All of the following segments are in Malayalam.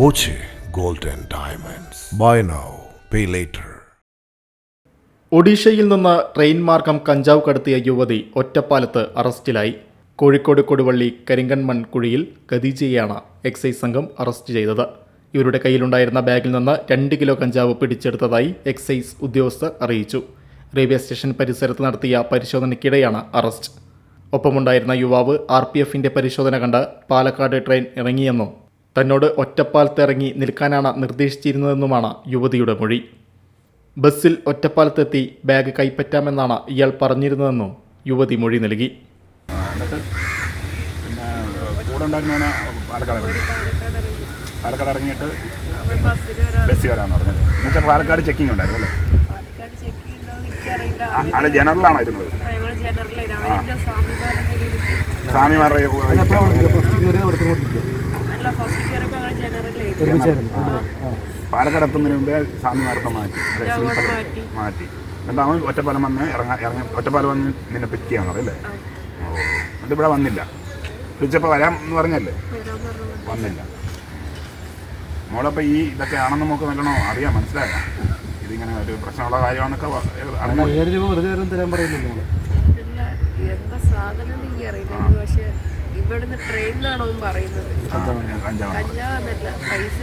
Boche gold and Diamonds. Buy now, pay later. ഒഡീഷയിൽ നിന്ന് ട്രെയിൻ മാർഗം കഞ്ചാവ് കടത്തിയ യുവതി ഒറ്റപ്പാലത്ത് അറസ്റ്റിലായി കോഴിക്കോട് കൊടുവള്ളി കരിങ്കൺമൺ കുഴിയിൽ ഖദീജയെയാണ് എക്സൈസ് സംഘം അറസ്റ്റ് ചെയ്തത് ഇവരുടെ കയ്യിലുണ്ടായിരുന്ന ബാഗിൽ നിന്ന് രണ്ട് കിലോ കഞ്ചാവ് പിടിച്ചെടുത്തതായി എക്സൈസ് ഉദ്യോഗസ്ഥർ അറിയിച്ചു റെയിൽവേ സ്റ്റേഷൻ പരിസരത്ത് നടത്തിയ പരിശോധനയ്ക്കിടെയാണ് അറസ്റ്റ് ഒപ്പമുണ്ടായിരുന്ന യുവാവ് ആർ പി പരിശോധന കണ്ട് പാലക്കാട് ട്രെയിൻ ഇറങ്ങിയെന്നും തന്നോട് ഒറ്റപ്പാലത്ത് ഇറങ്ങി നിൽക്കാനാണ് നിർദ്ദേശിച്ചിരുന്നതെന്നുമാണ് യുവതിയുടെ മൊഴി ബസ്സിൽ ഒറ്റപ്പാലത്തെത്തി ബാഗ് കൈപ്പറ്റാമെന്നാണ് ഇയാൾ പറഞ്ഞിരുന്നതെന്നും യുവതി മൊഴി നൽകി പാലക്കാട് ഇറങ്ങി പാലക്കാട് ഇറങ്ങിയിട്ട് ബസ് കയറാന്ന് പറഞ്ഞത് എന്നുവെച്ചാൽ പാലക്കാട് ചെക്കിംഗ് ഉണ്ടായിരുന്നു അല്ലേ ജനറലാണോ ഇരുന്നത് സ്വാമിമാരുടെ കയ്യിലിരിക്കും. സ്വാമിമാരുടെ അല്ല, ഫസ്റ്റ് കയറിയപ്പോ ഞങ്ങൾ ജനറലായിരുന്നു. പാലക്കാട് എത്തുന്നതിന് മുമ്പേ സ്വാമി മാറ്റി അതെ, മാറ്റി. മാറ്റി എന്നിട്ട് അവൻ ഒറ്റപ്പാലം വന്ന് ഇറങ്ങാൻ ഇറങ്ങി ഒറ്റപ്പാലം വന്ന് നിന്നെ പിക്ക് അല്ലേ പറയല്ലേ ഓ എന്നിട്ട് ഇവിടെ വന്നില്ല വിളിച്ചപ്പോൾ വരാം എന്ന് പറഞ്ഞല്ലേ. വന്നില്ല മോളപ്പോൾ ഈ ഇതൊക്കെ ആണെന്ന് നമുക്ക് നല്ലോണം അറിയാം മനസ്സിലായ ഇതിങ്ങനെ ഒരു പ്രശ്നമുള്ള കാര്യമാണെന്നൊക്കെ രൂപ വെറുതെ തരാൻ പറയുന്നില്ല മോൾ എന്താ സാധനം. പക്ഷെ ഇവിടുന്ന് ട്രെയിനിലാണോ അവൻ പറയുന്നത്. കഞ്ചാവെന്നല്ല പൈസ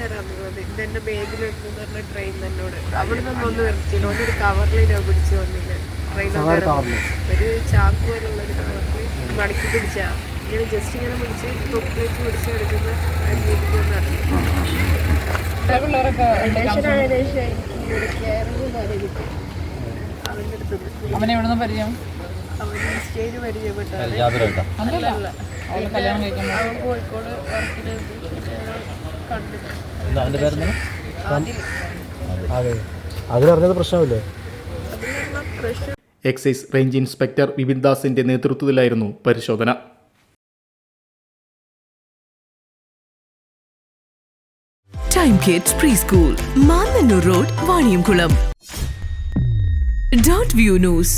ഇതെന്റെ ബാഗിൽ വെക്കുന്ന പറഞ്ഞ ട്രെയിൻ എന്നോട് അവിടെ നിന്നൊന്നും നിർത്തിയില്ല. ഒന്നൊരു പിടിച്ചു വന്നില്ല. ട്രെയിൻ ഒരു ചാക്ക് പോലുള്ള ഒരു കവറിൽ മടക്കി പിടിച്ച. ഇങ്ങനെ ജസ്റ്റ് ഇങ്ങനെ പിടിച്ച് തൊക്കിലേക്ക് പിടിച്ച് എടുക്കുന്ന അവന്റെ അടുത്ത് അവനെ എവിടുന്ന് പരിചയം? സ്റ്റേജ് പരിചയപ്പെട്ടു അവൻ കോഴിക്കോട് വർക്കിന് അതിലറിഞ്ഞത് പ്രശ്നമില്ലേ? എക്സൈസ് റേഞ്ച് ഇൻസ്പെക്ടർ വിപിൻ ദാസിന്റെ നേതൃത്വത്തിലായിരുന്നു പരിശോധന. Time Kids preschool Mannannur road Vaniyamkulam dot view news